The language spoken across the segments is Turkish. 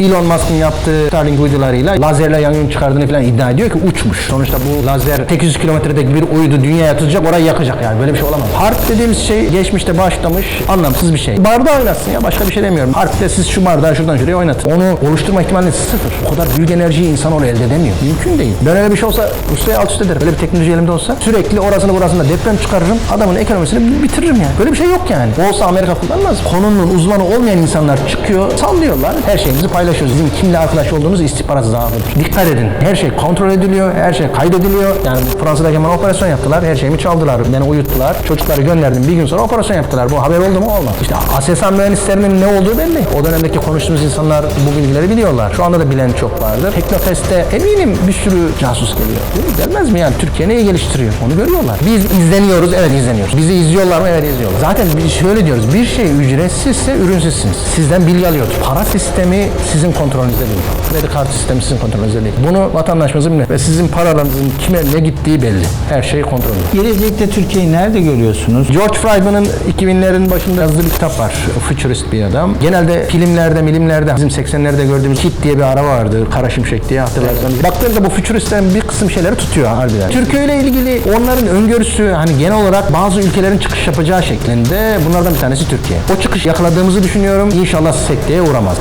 Elon Musk'ın yaptığı Starlink uydularıyla lazerle yangın çıkardığını falan iddia ediyor ki uçmuş. Sonuçta bu lazer 800 kilometredeki bir uydu dünyaya tutacak orayı yakacak yani böyle bir şey olamaz. Harp dediğimiz şey geçmişte başlamış anlamsız bir şey. Bardağı oynatsın ya başka bir şey demiyorum. Harpte siz şu bardağı şuradan şuraya oynatın. Onu oluşturma ihtimaliniz sıfır. O kadar büyük enerjiyi insan oraya elde edemiyor. Mümkün değil. Ben öyle bir şey olsa Rusya'ya alt üst ederim. Böyle bir teknoloji elimde olsa sürekli orasını burasında deprem çıkarırım. Adamın ekonomisini bitiririm yani. Böyle bir şey yok yani. Olsa Amerika kullanmaz. Konunun uzmanı olmayan insanlar çıkıyor sallıyorlar. Her şeyimizi paylaşıyoruz. Bizim kimle arkadaş olduğumuz istihbarat zaafıdır. Dikkat edin. Her şey kontrol ediliyor. Her şey kaydediliyor. Yani Fransa'daki hemen operasyon yaptılar. Her şeyimi çaldılar. Beni uyuttular. Çocukları gönderdim. Bir gün sonra operasyon yaptılar. Bu haber oldu mu? Olmadı. İşte Aselsan mühendislerinin ne olduğu belli. O dönemdeki konuştuğumuz insanlar bu bilgileri biliyorlar. Şu anda da bilen çok vardır. Teknofest'te eminim bir sürü casus geliyor. Değil mi? Gelmez mi yani? Türkiye neyi geliştiriyor? Onu görüyorlar. Biz izleniyoruz. Evet izleniyoruz. Bizi izliyorlar mı? Evet izliyorlar. Zaten biz şöyle diyoruz. Bir şey ücretsizse ürünsüzsünüz. Sizden bilgi alıyoruz. Para sistemi sizin kontrolünüzde değil. Kredi kartı sistemi sizin kontrolünüzde değil. Bunu vatandaşımız bilmiyor. Ve sizin paralarınızın kime ne gittiği belli. Her şey kontrollü. Gelecekte Türkiye'yi nerede görüyorsunuz? George Friedman'ın 2000'lerin başında yazdığı bir kitap var. Futurist bir adam. Genelde filmlerde, milimlerde bizim 80'lerde gördüğümüz Kit diye bir araba vardı. Kara Şimşek diye hatırlarsanız. Baktığında bu futuristlerin bir kısım şeyleri tutuyor harbiden. Türkiye ile ilgili onların öngörüsü hani genel olarak bazı ülkelerin çıkış yapacağı şeklinde bunlardan bir tanesi Türkiye. O çıkış yakaladığımızı düşünüyorum. İnşallah sekteye uğramaz.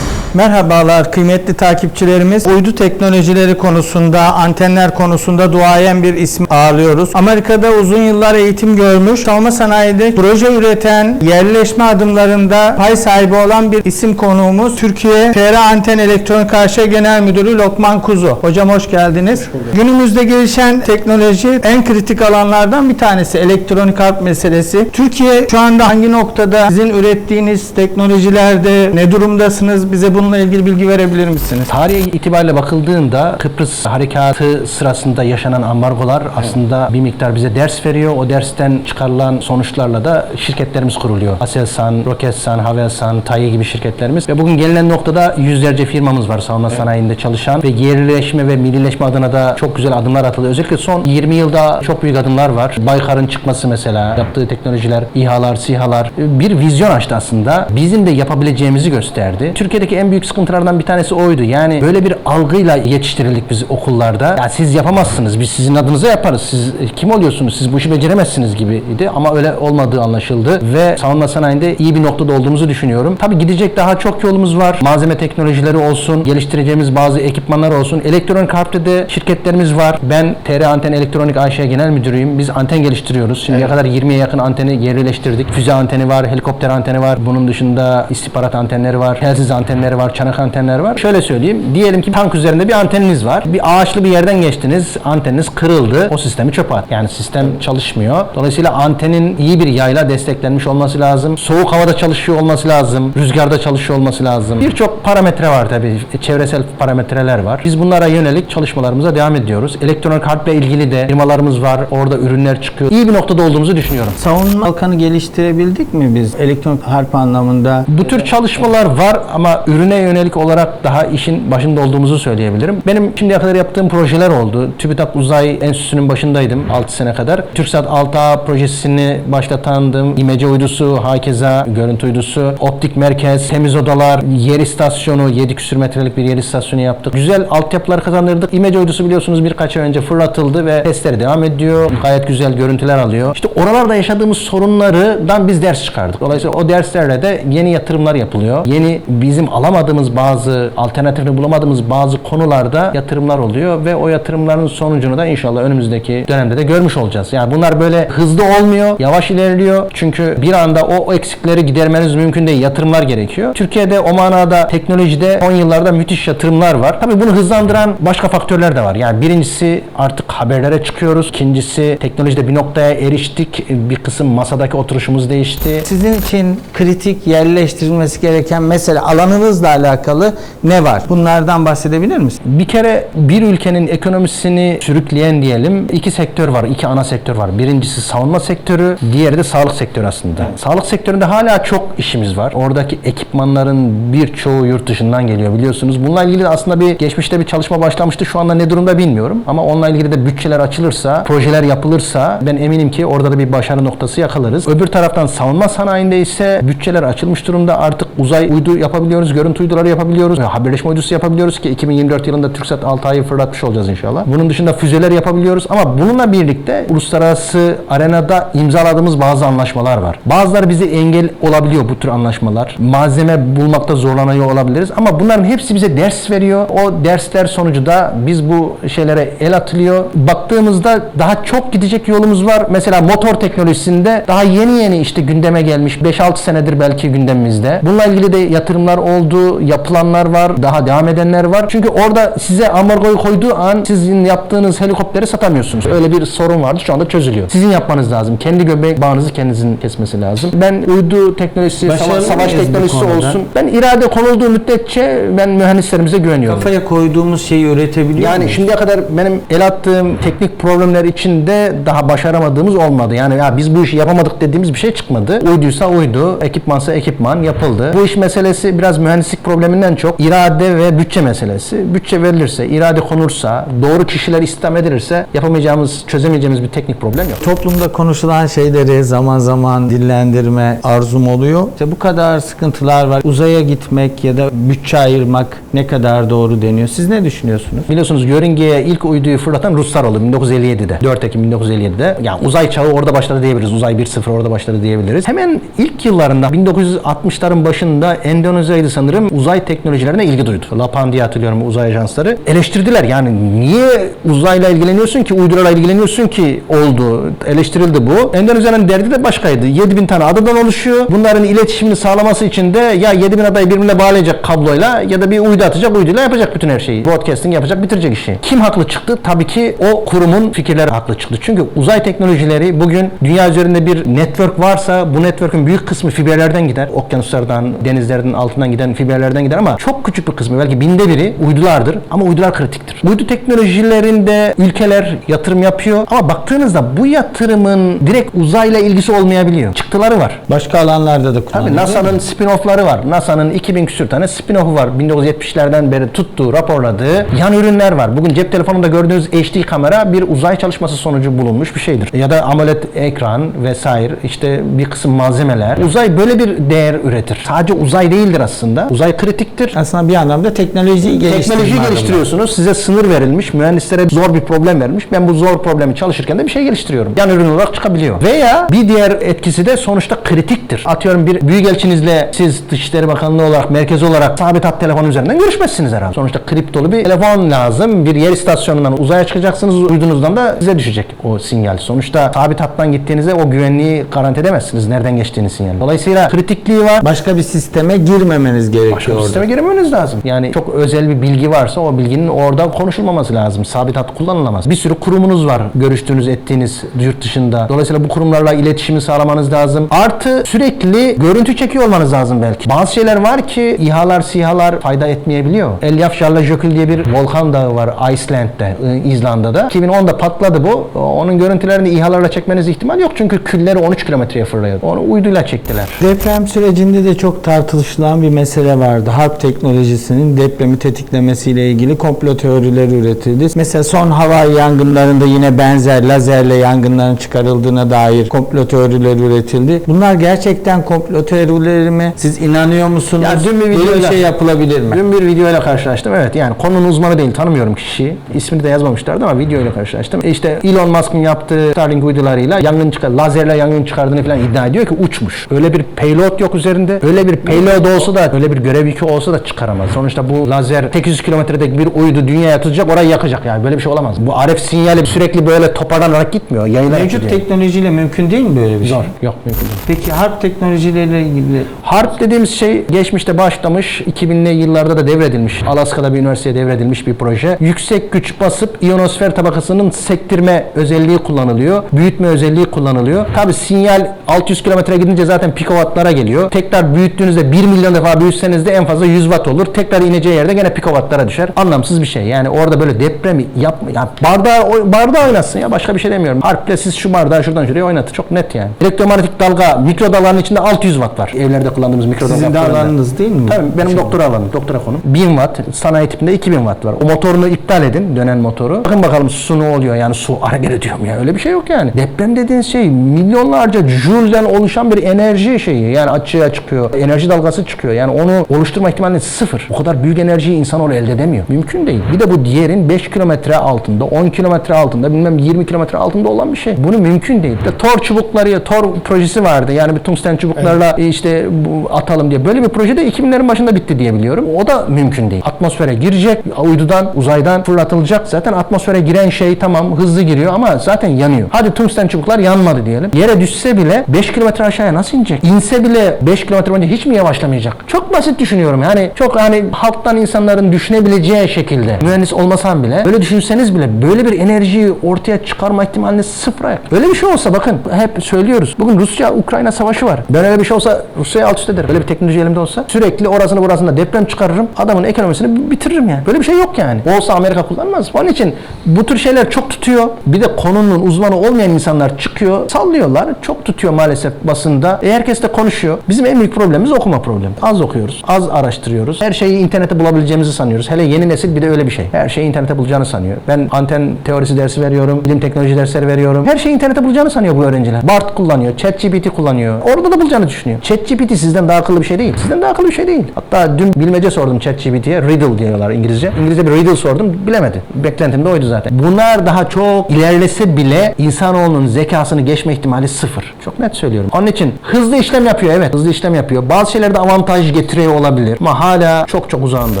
Merhabalar kıymetli takipçilerimiz. Uydu teknolojileri konusunda, antenler konusunda duayen bir isim ağırlıyoruz. Amerika'da uzun yıllar eğitim görmüş, savunma sanayide proje üreten, yerleşme adımlarında pay sahibi olan bir isim konuğumuz. Türkiye TR Anten Elektronik AŞ Genel Müdürü Lokman Kuzu. Hocam hoş geldiniz. Günümüzde gelişen teknoloji en kritik alanlardan bir tanesi elektronik harp meselesi. Türkiye şu anda hangi noktada sizin ürettiğiniz teknolojilerde ne durumdasınız? Bize bununla ilgili bilgi verebilir misiniz? Tarihe itibariyle bakıldığında Kıbrıs harekatı sırasında yaşanan ambargolar aslında bir miktar bize ders veriyor. O dersten çıkarılan sonuçlarla da şirketlerimiz kuruluyor. Aselsan, Roketsan, Havelsan, TAYE gibi şirketlerimiz ve bugün gelinen noktada yüzlerce firmamız var savunma sanayinde çalışan ve yerleşme ve millileşme adına da çok güzel adımlar atıldı. Özellikle son 20 yılda çok büyük adımlar var. Baykar'ın çıkması mesela, yaptığı teknolojiler, İHA'lar, SİHA'lar bir vizyon açtı aslında. Bizim de yapabileceğimizi gösterdi. Türkiye'deki en büyük sıkıntılardan bir tanesi oydu. Yani böyle bir algıyla yetiştirildik biz okullarda. Ya siz yapamazsınız, biz sizin adınıza yaparız. Siz e, kim oluyorsunuz, siz bu işi beceremezsiniz gibiydi. Ama öyle olmadığı anlaşıldı ve savunma sanayinde iyi bir noktada olduğumuzu düşünüyorum. Tabii gidecek daha çok yolumuz var. Malzeme teknolojileri olsun, geliştireceğimiz bazı ekipmanlar olsun. Elektronik harpte de şirketlerimiz var. Ben TR Anten Elektronik AŞ Genel Müdürüyüm. Biz anten geliştiriyoruz. Şimdiye kadar 20'ye yakın anteni yerleştirdik. Füze anteni var, helikopter anteni var. Bunun dışında istihbarat antenleri var, telsiz antenleri var, çanak antenleri var. Şöyle söyleyeyim. Diyelim ki tank üzerinde bir anteniniz var. Bir ağaçlı bir yerden geçtiniz. Anteniniz kırıldı. O sistemi çöpe at. Yani sistem çalışmıyor. Dolayısıyla antenin iyi bir yayla desteklenmiş olması lazım. Soğuk havada çalışıyor olması lazım. Rüzgarda çalışıyor olması lazım. Birçok parametre var tabii. Çevresel parametreler var. Biz bunlara yönelik çalışmalarımıza devam ediyoruz. Elektronik harple ilgili de firmalarımız var. Orada ürünler çıkıyor. İyi bir noktada olduğumuzu düşünüyorum. Savunma halkanı geliştirebildik mi biz elektronik harp anlamında? Bu tür çalışmalar var ama ürüne yönelik olarak daha işin başında olduğumuzu söyleyebilirim. Benim şimdiye kadar yaptığım projeler oldu. TÜBİTAK Uzay Enstitüsü'nün başındaydım 6 sene kadar. TürkSat 6A projesini başlatandım. İmece uydusu, hakeza görüntü uydusu, optik merkez, temiz odalar, yer istasyonu, 7 küsür metrelik bir yer istasyonu yaptık. Güzel altyapılar kazandırdık. İmece uydusu biliyorsunuz birkaç ay önce fırlatıldı ve testleri devam ediyor. Gayet güzel görüntüler alıyor. İşte oralarda yaşadığımız sorunlardan biz ders çıkardık. Dolayısıyla o derslerle de yeni yatırımlar yapılıyor. Yeni bizim alamadığımız bazı alternatifini bulamadığımız bazı konularda yatırımlar oluyor ve o yatırımların sonucunu da inşallah önümüzdeki dönemde de görmüş olacağız. Yani bunlar böyle hızlı olmuyor, yavaş ilerliyor. Çünkü bir anda o, eksikleri gidermeniz mümkün değil. Yatırımlar gerekiyor. Türkiye'de o manada teknolojide 10 yıllarda müthiş yatırımlar var. Tabii bunu hızlandıran başka faktörler de var. Yani birincisi artık haberlere çıkıyoruz. İkincisi teknolojide bir noktaya eriştik. Bir kısım masadaki oturuşumuz değişti. Sizin için kritik yerleştirilmesi gereken mesele alanınız yaptığınızla alakalı ne var? Bunlardan bahsedebilir misin? Bir kere bir ülkenin ekonomisini sürükleyen diyelim iki sektör var, iki ana sektör var. Birincisi savunma sektörü, diğeri de sağlık sektörü aslında. Sağlık sektöründe hala çok işimiz var. Oradaki ekipmanların birçoğu yurt dışından geliyor biliyorsunuz. Bununla ilgili aslında bir geçmişte bir çalışma başlamıştı. Şu anda ne durumda bilmiyorum. Ama onunla ilgili de bütçeler açılırsa, projeler yapılırsa ben eminim ki orada da bir başarı noktası yakalarız. Öbür taraftan savunma sanayinde ise bütçeler açılmış durumda. Artık uzay uydu yapabiliyoruz, görüntü uyduları yapabiliyoruz, e, haberleşme uydusu yapabiliyoruz ki 2024 yılında TürkSat 6 ayı fırlatmış olacağız inşallah. Bunun dışında füzeler yapabiliyoruz ama bununla birlikte uluslararası arenada imzaladığımız bazı anlaşmalar var. Bazıları bize engel olabiliyor bu tür anlaşmalar. Malzeme bulmakta zorlanıyor olabiliriz ama bunların hepsi bize ders veriyor. O dersler sonucu da biz bu şeylere el atılıyor. Baktığımızda daha çok gidecek yolumuz var. Mesela motor teknolojisinde daha yeni yeni işte gündeme gelmiş. 5-6 senedir belki gündemimizde. Bununla ilgili de yatırımlar oldu, yapılanlar var, daha devam edenler var. Çünkü orada size ambargoyu koyduğu an sizin yaptığınız helikopteri satamıyorsunuz. Öyle bir sorun vardı. Şu anda çözülüyor. Sizin yapmanız lazım. Kendi göbek bağınızı kendinizin kesmesi lazım. Ben uydu teknolojisi, Başarılı savaş, savaş teknolojisi olsun. Ben irade konulduğu müddetçe ben mühendislerimize güveniyorum. Kafaya koyduğumuz şeyi üretebiliyor Yani muyuz? şimdiye kadar benim el attığım teknik problemler içinde daha başaramadığımız olmadı. Yani ya biz bu işi yapamadık dediğimiz bir şey çıkmadı. Uyduysa uydu, ekipmansa ekipman yapıldı. Bu iş meselesi biraz mühendislik probleminden çok irade ve bütçe meselesi. Bütçe verilirse, irade konursa, doğru kişiler istihdam edilirse yapamayacağımız, çözemeyeceğimiz bir teknik problem yok. Toplumda konuşulan şeyleri zaman zaman dillendirme arzum oluyor. İşte bu kadar sıkıntılar var. Uzaya gitmek ya da bütçe ayırmak ne kadar doğru deniyor. Siz ne düşünüyorsunuz? Biliyorsunuz yörüngeye ilk uyduyu fırlatan Ruslar oldu 1957'de. 4 Ekim 1957'de. Yani uzay çağı orada başladı diyebiliriz. Uzay 1.0 orada başladı diyebiliriz. Hemen ilk yıllarında 1960'ların başında Endonezya'ydı sanırım uzay teknolojilerine ilgi duydu. LAPAN diye hatırlıyorum uzay ajansları. Eleştirdiler yani niye uzayla ilgileniyorsun ki uydularla ilgileniyorsun ki oldu. Eleştirildi bu. Endonezya'nın derdi de başkaydı. 7000 tane adadan oluşuyor. Bunların iletişimini sağlaması için de ya 7000 adayı birbirine bağlayacak kabloyla ya da bir uydu atacak uyduyla yapacak bütün her şeyi. Broadcasting yapacak bitirecek işi. Kim haklı çıktı? Tabii ki o kurumun fikirleri haklı çıktı. Çünkü uzay teknolojileri bugün dünya üzerinde bir network varsa bu network'ün büyük kısmı fiberlerden gider. Okyanuslardan, denizlerden altından giden fiberlerden gider ama çok küçük bir kısmı belki binde biri uydulardır ama uydular kritiktir. Uydu teknolojilerinde ülkeler yatırım yapıyor ama baktığınızda bu yatırımın direkt uzayla ilgisi olmayabiliyor. Çıktıları var. Başka alanlarda da Tabii kullanılıyor. NASA'nın spin-off'ları var. NASA'nın 2000 küsür tane spin-off'u var. 1970'lerden beri tuttuğu, raporladığı yan ürünler var. Bugün cep telefonunda gördüğünüz HD kamera bir uzay çalışması sonucu bulunmuş bir şeydir. Ya da AMOLED ekran vesaire işte bir kısım malzemeler. Uzay böyle bir değer üretir. Sadece uzay değildir aslında. Uzay kritiktir. Aslında bir anlamda teknolojiyi geliştirme Teknoloji adımı. geliştiriyorsunuz. Size sınır verilmiş. Mühendislere zor bir problem verilmiş. Ben bu zor problemi çalışırken de bir şey geliştiriyorum. Yan ürün olarak çıkabiliyor. Veya bir diğer etkisi de sonuçta kritiktir. Atıyorum bir büyükelçinizle siz Dışişleri Bakanlığı olarak, merkez olarak sabit hat telefon üzerinden görüşmezsiniz herhalde. Sonuçta kriptolu bir telefon lazım. Bir yer istasyonundan uzaya çıkacaksınız. Uydunuzdan da size düşecek o sinyal. Sonuçta sabit hattan gittiğinizde o güvenliği garanti edemezsiniz. Nereden geçtiğiniz sinyal. Dolayısıyla kritikliği var. Başka bir sisteme girmemeniz gerekiyor Başka bir orada. sisteme girmeniz lazım. Yani çok özel bir bilgi varsa o bilginin orada konuşulmaması lazım. Sabit hat kullanılamaz. Bir sürü kurumunuz var görüştüğünüz, ettiğiniz yurt dışında. Dolayısıyla bu kurumlarla iletişimi sağlamanız lazım. Artı sürekli görüntü çekiyor olmanız lazım belki. Bazı şeyler var ki İHA'lar, SİHA'lar fayda etmeyebiliyor. Elyafjallajökull diye bir volkan dağı var Iceland'de, e, İzlanda'da. 2010'da patladı bu. Onun görüntülerini İHA'larla çekmeniz ihtimal yok. Çünkü külleri 13 kilometreye fırlıyor. Onu uyduyla çektiler. Deprem sürecinde de çok tartışılan bir mesele vardı. Harp teknolojisinin depremi tetiklemesiyle ilgili komplo teorileri üretildi. Mesela son Hawaii yangınlarında yine benzer lazerle yangınların çıkarıldığına dair komplo teorileri üretildi. Bunlar gerçekten komplo teorileri mi? Siz inanıyor musunuz? Ya dün bir Böyle videoyla- bir şey yapılabilir mi? Dün bir videoyla karşılaştım. Evet yani konunun uzmanı değil tanımıyorum kişiyi. İsmini de yazmamışlardı ama videoyla karşılaştım. E İşte Elon Musk'ın yaptığı Starlink uydularıyla yangın çıkar, lazerle yangın çıkardığını falan iddia ediyor ki uçmuş. Öyle bir payload yok üzerinde. Öyle bir payload olsa da öyle bir görev yükü olsa da çıkaramaz. Sonuçta bu lazer 800 kilometredeki bir uydu dünyaya tutacak orayı yakacak yani. Böyle bir şey olamaz. Bu RF sinyali sürekli böyle toparlanarak gitmiyor. Yayına Mevcut gidiyor. teknolojiyle mümkün değil mi böyle bir şey? Zor. Yok mümkün değil. Peki harp teknolojileriyle ilgili Harp dediğimiz şey geçmişte başlamış, 2000'li yıllarda da devredilmiş. Alaska'da bir üniversiteye devredilmiş bir proje. Yüksek güç basıp iyonosfer tabakasının sektirme özelliği kullanılıyor. Büyütme özelliği kullanılıyor. Tabi sinyal 600 kilometre gidince zaten pikovatlara geliyor. Tekrar büyüttüğünüzde 1 milyon defa büyütseniz insenizde en fazla 100 watt olur. Tekrar ineceği yerde gene pikowattlara düşer. Anlamsız bir şey. Yani orada böyle deprem yapma. Ya bardağı, bardağı oynatsın ya. Başka bir şey demiyorum. Harple siz şu bardağı şuradan şuraya oynatın. Çok net yani. Elektromanyetik dalga mikrodalganın içinde 600 watt var. Evlerde kullandığımız mikrodalga. Sizin de alanınız değil mi? Tabii benim doktora alanım, doktora konum. 1000 watt, sanayi tipinde 2000 watt var. O motorunu iptal edin, dönen motoru. Bakın bakalım su ne oluyor yani su hareket ediyorum ya. Öyle bir şey yok yani. Deprem dediğin şey milyonlarca jülden oluşan bir enerji şeyi. Yani açığa çıkıyor, enerji dalgası çıkıyor. Yani onu oluşturma ihtimali sıfır. O kadar büyük enerjiyi insanoğlu elde edemiyor. Mümkün değil. Bir de bu diğerin 5 kilometre altında, 10 kilometre altında, bilmem 20 kilometre altında olan bir şey. Bunu mümkün değil. De Tor çubukları, Tor projesi vardı. Yani bir tungsten çubuklarla e, işte bu atalım diye. Böyle bir proje de 2000'lerin başında bitti diye biliyorum. O da mümkün değil. Atmosfere girecek, uydudan, uzaydan fırlatılacak. Zaten atmosfere giren şey tamam hızlı giriyor ama zaten yanıyor. Hadi tungsten çubuklar yanmadı diyelim. Yere düşse bile 5 kilometre aşağıya nasıl inecek? İnse bile 5 kilometre önce hiç mi yavaşlamayacak? Çok basit düşünüyorum. Yani çok hani halktan insanların düşünebileceği şekilde mühendis olmasam bile böyle düşünseniz bile böyle bir enerjiyi ortaya çıkarma ihtimaliniz sıfıra. Böyle bir şey olsa bakın hep söylüyoruz. Bugün Rusya-Ukrayna savaşı var. Ben öyle bir şey olsa Rusya'yı alt üst ederim. Böyle bir teknoloji elimde olsa sürekli orasını burasında deprem çıkarırım. Adamın ekonomisini bitiririm yani. Böyle bir şey yok yani. Olsa Amerika kullanmaz. Onun için bu tür şeyler çok tutuyor. Bir de konunun uzmanı olmayan insanlar çıkıyor. Sallıyorlar. Çok tutuyor maalesef basında. E herkes de konuşuyor. Bizim en büyük problemimiz okuma problemi. Az okuyoruz. Az araştırıyoruz. Her şeyi internette bulabileceğimizi sanıyoruz. Hele yeni nesil bir de öyle bir şey. Her şeyi internette bulacağını sanıyor. Ben anten teorisi dersi veriyorum. Bilim teknoloji dersleri veriyorum. Her şeyi internette bulacağını sanıyor bu öğrenciler. BART kullanıyor. ChatGPT kullanıyor. Orada da bulacağını düşünüyor. ChatGPT sizden daha akıllı bir şey değil. Sizden daha akıllı bir şey değil. Hatta dün bilmece sordum ChatGPT'ye. Riddle diyorlar İngilizce. İngilizce bir riddle sordum. Bilemedi. Beklentim de oydu zaten. Bunlar daha çok ilerlese bile insanoğlunun zekasını geçme ihtimali sıfır. Çok net söylüyorum. Onun için hızlı işlem yapıyor evet. Hızlı işlem yapıyor. Bazı şeylerde avantaj getiriyor olabilir. Ama hala çok çok uzağında.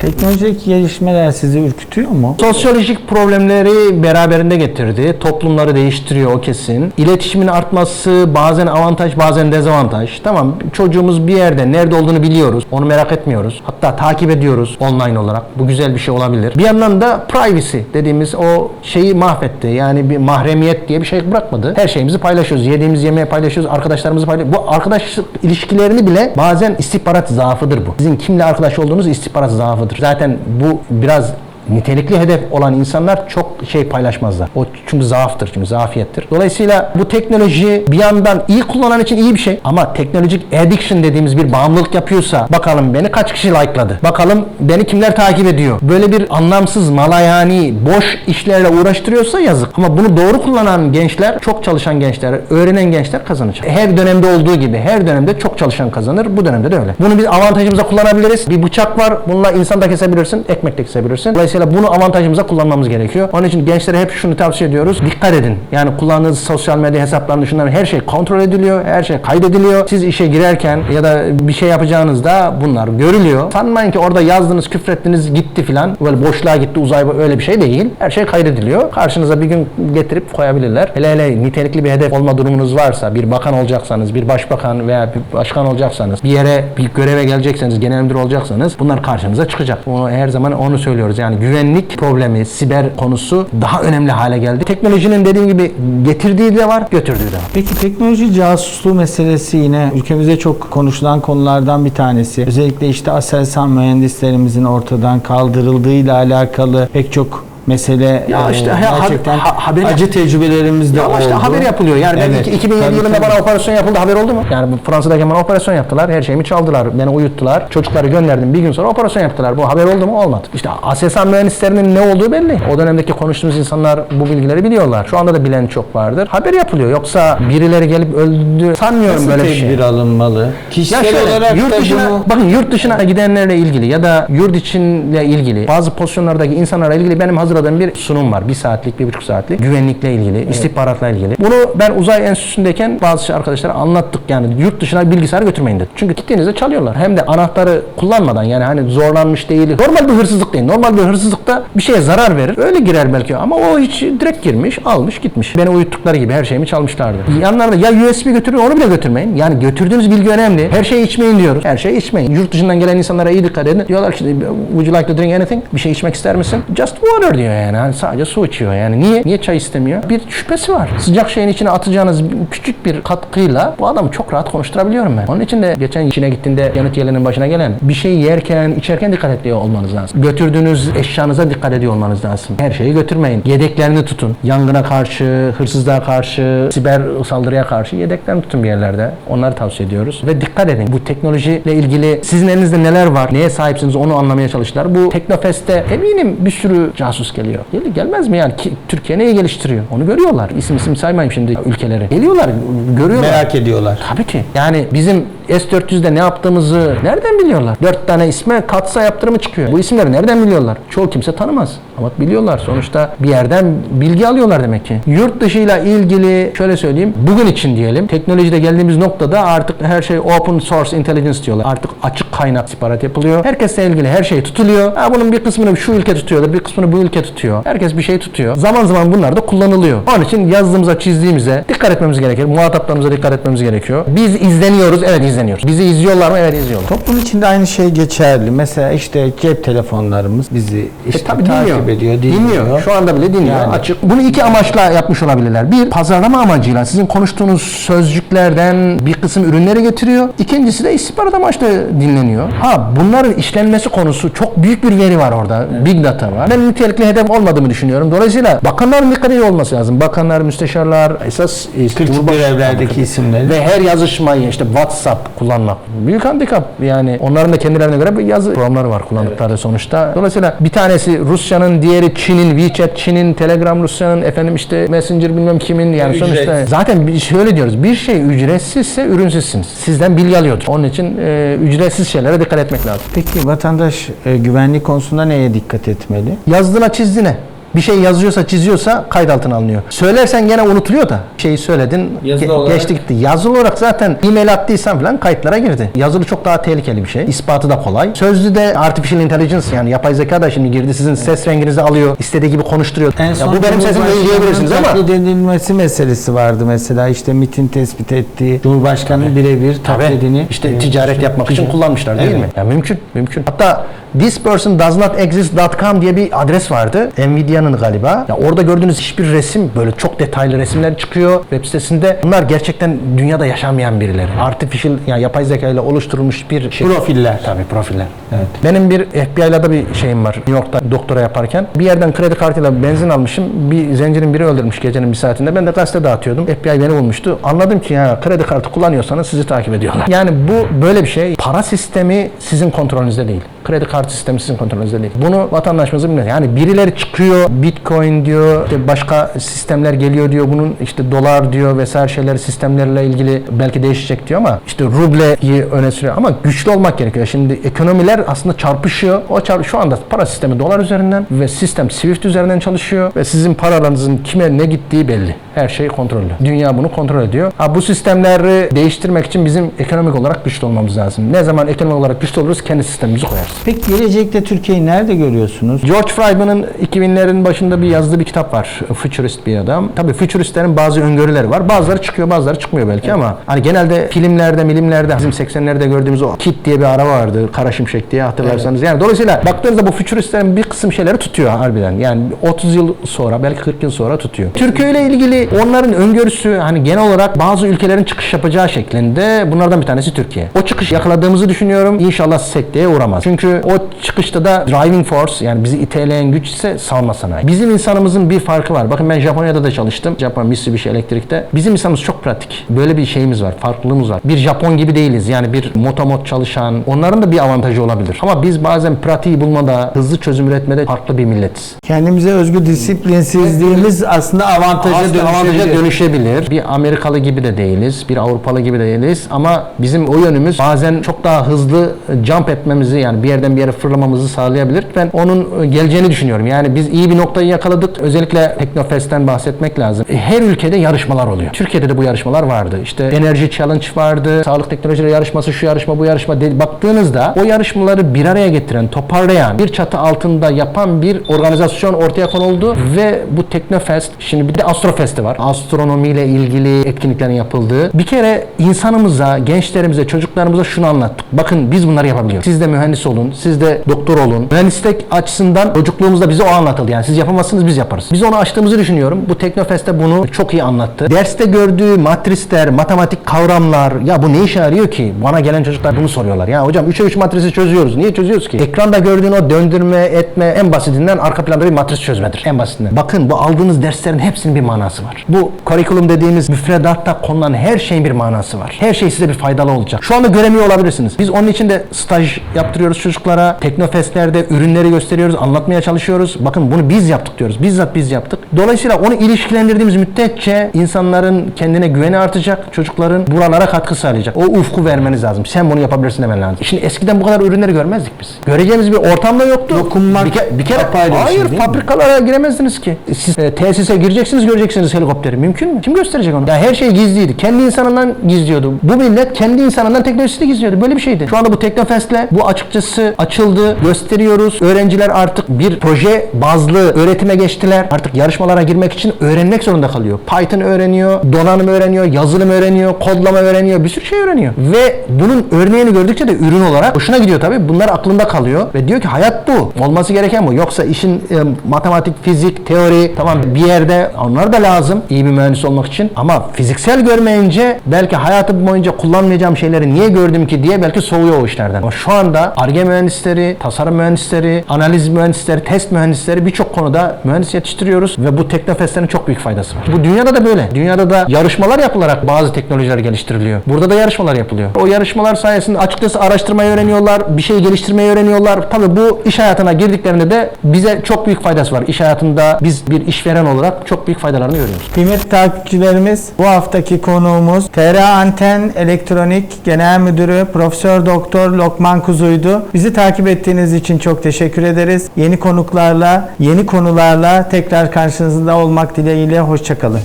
Teknolojik gelişmeler sizi ürkütüyor mu? Sosyolojik problemleri beraberinde getirdi. Toplumları değiştiriyor o kesin. İletişimin artması bazen avantaj bazen dezavantaj. Tamam çocuğumuz bir yerde nerede olduğunu biliyoruz. Onu merak etmiyoruz. Hatta takip ediyoruz online olarak. Bu güzel bir şey olabilir. Bir yandan da privacy dediğimiz o şeyi mahvetti. Yani bir mahremiyet diye bir şey bırakmadı. Her şeyimizi paylaşıyoruz. Yediğimiz yemeği paylaşıyoruz. Arkadaşlarımızı paylaşıyoruz. Bu arkadaşlık ilişkilerini bile bazen istihbarat zaafıdır bu. Sizin kimle arkadaş olduğunuz istihbarat zaafıdır. Zaten bu biraz nitelikli hedef olan insanlar çok şey paylaşmazlar. O çünkü zaaftır, çünkü zafiyettir. Dolayısıyla bu teknoloji bir yandan iyi kullanan için iyi bir şey ama teknolojik addiction dediğimiz bir bağımlılık yapıyorsa bakalım beni kaç kişi likeladı? Bakalım beni kimler takip ediyor? Böyle bir anlamsız, malayani, boş işlerle uğraştırıyorsa yazık. Ama bunu doğru kullanan gençler, çok çalışan gençler, öğrenen gençler kazanacak. Her dönemde olduğu gibi her dönemde çok çalışan kazanır. Bu dönemde de öyle. Bunu biz avantajımıza kullanabiliriz. Bir bıçak var. Bununla insan da kesebilirsin, ekmek de kesebilirsin. Dolayısıyla bunu avantajımıza kullanmamız gerekiyor. Onun için gençlere hep şunu tavsiye ediyoruz. Dikkat edin. Yani kullandığınız sosyal medya hesaplarında şunların her şey kontrol ediliyor. Her şey kaydediliyor. Siz işe girerken ya da bir şey yapacağınızda bunlar görülüyor. Sanmayın ki orada yazdınız, küfrettiniz gitti filan. Böyle boşluğa gitti, uzay öyle bir şey değil. Her şey kaydediliyor. Karşınıza bir gün getirip koyabilirler. Hele hele nitelikli bir hedef olma durumunuz varsa, bir bakan olacaksanız, bir başbakan veya bir başkan olacaksanız, bir yere bir göreve gelecekseniz, genel müdür olacaksanız bunlar karşınıza çıkacak. Onu her zaman onu söylüyoruz. Yani güvenlik problemi, siber konusu daha önemli hale geldi. Teknolojinin dediğim gibi getirdiği de var, götürdüğü de var. Peki teknoloji casusluğu meselesi yine ülkemizde çok konuşulan konulardan bir tanesi. Özellikle işte Aselsan mühendislerimizin ortadan kaldırıldığıyla alakalı pek çok mesele Ya e, işte ha- gerçekten ha- haber- acı tecrübelerimiz de Ya ama işte oldu. haber yapılıyor. Yani ben Evet. iki- 2007 Tabii, yılında tabii. bana operasyon yapıldı haber oldu mu? Yani Fransa'daki bana operasyon yaptılar. Her şeyimi çaldılar. Beni uyuttular. Çocukları gönderdim. Bir gün sonra operasyon yaptılar. Bu haber oldu mu? Olmadı. İşte Aselsan mühendislerinin ne olduğu belli. O dönemdeki konuştuğumuz insanlar bu bilgileri biliyorlar. Şu anda da bilen çok vardır. Haber yapılıyor. Yoksa birileri gelip öldü sanmıyorum Nasıl böyle bir tedbir şey. alınmalı? Ya Kişisel şöyle, olarak yurt dışına, bunu bakın yurt dışına gidenlerle ilgili ya da yurt içinle ilgili bazı pozisyonlardaki insanlarla ilgili benim hazırladığım bir sunum var. Bir saatlik, bir buçuk saatlik. Güvenlikle ilgili, istihbaratla ilgili. Bunu ben uzay enstitüsündeyken bazı arkadaşlara anlattık yani yurt dışına bilgisayar götürmeyin dedik. Çünkü gittiğinizde çalıyorlar. Hem de anahtarı kullanmadan yani hani zorlanmış değil. Normal bir hırsızlık değil. Normal bir hırsızlıkta bir şeye zarar verir. Öyle girer belki ama o hiç direkt girmiş, almış, gitmiş. Beni uyuttukları gibi her şeyimi çalmışlardı. Yanlarında ya USB götürün onu bile götürmeyin. Yani götürdüğünüz bilgi önemli. Her şeyi içmeyin diyoruz. Her şeyi içmeyin. Yurt dışından gelen insanlara iyi dikkat edin. Diyorlar ki would you like to drink anything? Bir şey içmek ister misin? Just water diyor. İçemiyor yani. Hani sadece su içiyor yani. Niye? Niye çay istemiyor? Bir şüphesi var. Sıcak şeyin içine atacağınız küçük bir katkıyla bu adamı çok rahat konuşturabiliyorum ben. Onun için de geçen işine gittiğinde yanıt yerlerinin başına gelen bir şey yerken, içerken dikkat ediyor olmanız lazım. Götürdüğünüz eşyanıza dikkat ediyor olmanız lazım. Her şeyi götürmeyin. Yedeklerini tutun. Yangına karşı, hırsızlığa karşı, siber saldırıya karşı yedeklerini tutun bir yerlerde. Onları tavsiye ediyoruz. Ve dikkat edin. Bu teknolojiyle ilgili sizin elinizde neler var, neye sahipsiniz onu anlamaya çalıştılar. Bu Teknofest'te eminim bir sürü casus geliyor. Gel, gelmez mi yani? Ki, Türkiye neyi geliştiriyor? Onu görüyorlar. İsim isim saymayayım şimdi ülkeleri. Geliyorlar, görüyorlar. Merak ediyorlar. Tabii ki. Yani bizim S-400'de ne yaptığımızı nereden biliyorlar? Dört tane isme katsa yaptırımı çıkıyor. Bu isimleri nereden biliyorlar? Çoğu kimse tanımaz. Ama biliyorlar. Sonuçta bir yerden bilgi alıyorlar demek ki. Yurt dışıyla ilgili şöyle söyleyeyim. Bugün için diyelim. Teknolojide geldiğimiz noktada artık her şey open source intelligence diyorlar. Artık açık kaynak istihbarat yapılıyor. Herkesle ilgili her şey tutuluyor. Ha, bunun bir kısmını şu ülke tutuyordur, bir kısmını bu ülke tutuyor. Herkes bir şey tutuyor. Zaman zaman bunlar da kullanılıyor. Onun için yazdığımıza, çizdiğimize dikkat etmemiz gerekiyor. Muhataplarımıza dikkat etmemiz gerekiyor. Biz izleniyoruz, evet izleniyoruz. Bizi izliyorlar mı? Evet izliyorlar. Toplum içinde aynı şey geçerli. Mesela işte cep telefonlarımız bizi işte E, tabii takip dinliyor. ediyor, dinliyor. Şu anda bile dinliyor. Yani. Açık. Bunu iki amaçla yapmış olabilirler. Bir, pazarlama amacıyla sizin konuştuğunuz sözcüklerden bir kısım ürünleri getiriyor. İkincisi de istihbarat amaçlı dinleniyor. Ha bunların işlenmesi konusu çok büyük bir veri var orada. Big data var. Ben nitelikli hedef olmadığımı düşünüyorum. Dolayısıyla bakanların dikkat ediyor olması lazım. Bakanlar, müsteşarlar, esas e, Kritik Cumhurbaşkanı- görevlerdeki isimleri. ve her yazışmayı işte WhatsApp kullanmak büyük handikap. Yani onların da kendilerine göre bir yazı programları var kullandıkları sonuçta. Dolayısıyla bir tanesi Rusya'nın, diğeri Çin'in, WeChat Çin'in, Telegram Rusya'nın, efendim işte Messenger bilmem kimin yani sonuçta Ücretsiz. zaten şöyle diyoruz. Bir şey ücretsizse ürünsüzsünüz. Sizden bilgi alıyordur. Onun için e, ücretsiz şeylere dikkat etmek lazım. Peki vatandaş e, güvenlik konusunda neye dikkat etmeli? Yazdığına çizdiğine. Bir şey yazıyorsa çiziyorsa kayıt altına alınıyor. Söylersen gene unutuluyor da. Şeyi söyledin Yazılı ge- olarak- geçti gitti. Yazılı olarak zaten e-mail attıysan falan kayıtlara girdi. Yazılı çok daha tehlikeli bir şey. İspatı da kolay. Sözlü de artificial intelligence yani yapay zeka da şimdi girdi. Sizin ses renginizi alıyor. istediği gibi konuşturuyor. En ya son bu benim sesim değil diyebilirsiniz ama Taklit edilmesi meselesi vardı mesela işte MIT'in tespit ettiği Cumhurbaşkanı birebir taklidini işte e, ticaret yapmak için kullanmışlar değil mi? Ya mümkün, mümkün. Hatta thispersondoesnotexist.com diye bir adres vardı. Nvidia'nın galiba. Ya orada gördüğünüz hiçbir resim böyle çok detaylı resimler çıkıyor web sitesinde. Bunlar gerçekten dünyada yaşamayan birileri. Artificial yani yapay zeka ile oluşturulmuş bir şey. Profiller. Tabii profiller. Evet. Benim bir FBI'la da bir şeyim var. New York'ta doktora yaparken. Bir yerden kredi kartıyla benzin almışım. Bir zencirin biri öldürmüş gecenin bir saatinde. Ben de gazete dağıtıyordum. FBI beni bulmuştu. Anladım ki ya kredi kartı kullanıyorsanız sizi takip ediyorlar. Yani bu böyle bir şey. Para sistemi sizin kontrolünüzde değil. Kredi kartı sistemi sizin kontrolünüzde değil. Bunu vatandaşımızın bilmesi. Yani birileri çıkıyor Bitcoin diyor, işte başka sistemler geliyor diyor. Bunun işte dolar diyor vesaire şeyler sistemlerle ilgili belki değişecek diyor ama işte rubleyi öne sürüyor ama güçlü olmak gerekiyor. Şimdi ekonomiler aslında çarpışıyor. O çarp şu anda para sistemi dolar üzerinden ve sistem Swift üzerinden çalışıyor ve sizin paralarınızın kime ne gittiği belli. Her şey kontrollü. Dünya bunu kontrol ediyor. Ha, bu sistemleri değiştirmek için bizim ekonomik olarak güçlü olmamız lazım. Ne zaman ekonomik olarak güçlü oluruz kendi sistemimizi koyarız. Peki gelecekte Türkiye'yi nerede görüyorsunuz? George Friedman'ın 2000'lerin başında bir yazdığı bir kitap var. Futurist bir adam. Tabii futuristlerin bazı öngörüleri var. Bazıları çıkıyor, bazıları çıkmıyor belki ama hani genelde filmlerde, milimlerde bizim 80'lerde gördüğümüz o Kit diye bir araba vardı. Kara Şimşek diye hatırlarsanız. Yani dolayısıyla baktığınızda bu futuristlerin bir kısım şeyleri tutuyor harbiden. Yani 30 yıl sonra, belki 40 yıl sonra tutuyor. Türkiye ile ilgili onların öngörüsü hani genel olarak bazı ülkelerin çıkış yapacağı şeklinde. Bunlardan bir tanesi Türkiye. O çıkış yakaladığımızı düşünüyorum. İnşallah sekteye uğramaz. Çünkü o çıkışta da driving force yani bizi iteleyen güç ise savunma sanayi. Bizim insanımızın bir farkı var. Bakın ben Japonya'da da çalıştım. Japon Mitsubishi Elektrik'te. Bizim insanımız çok pratik. Böyle bir şeyimiz var. Farklılığımız var. Bir Japon gibi değiliz. Yani bir motomot çalışan. Onların da bir avantajı olabilir. Ama biz bazen pratiği bulmada, hızlı çözüm üretmede farklı bir milletiz. Kendimize özgü disiplinsizliğimiz aslında avantaja Aslında avantaja dönüşebilir. Bir Amerikalı gibi de değiliz, bir Avrupalı gibi de değiliz ama bizim o yönümüz bazen çok daha hızlı jump etmemizi yani bir yerden bir yere fırlamamızı sağlayabilir. Ben onun geleceğini düşünüyorum. Yani biz iyi bir noktayı yakaladık. Özellikle Teknofest'ten bahsetmek lazım. Her ülkede yarışmalar oluyor. Türkiye'de de bu yarışmalar vardı. İşte Enerji Challenge vardı, sağlık teknolojileri yarışması, şu yarışma, bu yarışma. De- Baktığınızda o yarışmaları bir araya getiren, toparlayan, bir çatı altında yapan bir organizasyon ortaya konuldu ve bu Teknofest, şimdi bir de Astrofest var. Var. Astronomiyle ilgili etkinliklerin yapıldığı. Bir kere insanımıza, gençlerimize, çocuklarımıza şunu anlattık. Bakın biz bunları yapabiliyoruz. Siz de mühendis olun, siz de doktor olun. Mühendislik açısından çocukluğumuzda bize o anlatıldı. Yani siz yapamazsınız biz yaparız. Biz onu açtığımızı düşünüyorum. Bu Teknofest'te bunu çok iyi anlattı. Derste gördüğü matrisler, matematik kavramlar ya bu ne işe yarıyor ki? Bana gelen çocuklar bunu soruyorlar. Ya hocam 3'e 3 matrisi çözüyoruz. Niye çözüyoruz ki? Ekranda gördüğün o döndürme, etme en basitinden arka planda bir matris çözmedir. En basitinden. Bakın bu aldığınız derslerin hepsinin bir manası var. Bu curriculum dediğimiz müfredatta konulan her şeyin bir manası var. Her şey size bir faydalı olacak. Şu anda göremiyor olabilirsiniz. Biz onun için de staj yaptırıyoruz çocuklara. Teknofestlerde ürünleri gösteriyoruz, anlatmaya çalışıyoruz. Bakın bunu biz yaptık diyoruz. Bizzat biz yaptık. Dolayısıyla onu ilişkilendirdiğimiz müddetçe insanların kendine güveni artacak. Çocukların buralara katkı sağlayacak. O ufku vermeniz lazım. Sen bunu yapabilirsin demen lazım. Şimdi eskiden bu kadar ürünleri görmezdik biz. Göreceğimiz bir ortam da yoktu. Dokunmak bir, ke- bir kere şey hayır mi? fabrikalara giremezdiniz ki. Siz e, tesise gireceksiniz göreceksiniz helikopteri. Mümkün mü? Kim gösterecek onu? Ya her şey gizliydi. Kendi insanından gizliyordu. Bu millet kendi insanından teknolojisini gizliyordu. Böyle bir şeydi. Şu anda bu Teknofest'le bu açıkçası açıldı. Gösteriyoruz. Öğrenciler artık bir proje bazlı öğretime geçtiler. Artık yarışmalara girmek için öğrenmek zorunda kalıyor. Python öğreniyor, donanım öğreniyor, yazılım öğreniyor, kodlama öğreniyor. Bir sürü şey öğreniyor. Ve bunun örneğini gördükçe de ürün olarak hoşuna gidiyor tabii. Bunlar aklında kalıyor. Ve diyor ki hayat bu. Olması gereken bu. Yoksa işin e, matematik, fizik, teori tamam bir yerde onlar da lazım iyi bir mühendis olmak için. Ama fiziksel görmeyince belki hayatım boyunca kullanmayacağım şeyleri niye gördüm ki diye belki soğuyor o işlerden. Ama şu anda ARGE mühendisleri, tasarım mühendisleri, analiz mühendisleri, test mühendisleri birçok konuda mühendis yetiştiriyoruz ve bu teknofestlerin çok büyük faydası var. Bu dünyada da böyle. Dünyada da yarışmalar yapılarak bazı teknolojiler geliştiriliyor. Burada da yarışmalar yapılıyor. O yarışmalar sayesinde açıkçası araştırmayı öğreniyorlar, bir şey geliştirmeyi öğreniyorlar. Tabii bu iş hayatına girdiklerinde de bize çok büyük faydası var. İş hayatında biz bir işveren olarak çok büyük faydalarını görüyoruz. Kıymetli takipçilerimiz bu haftaki konuğumuz TRA Anten Elektronik Genel Müdürü Profesör Doktor Lokman Kuzu'ydu. Bizi takip ettiğiniz için çok teşekkür ederiz. Yeni konuklarla, yeni konularla tekrar karşınızda olmak dileğiyle hoşçakalın.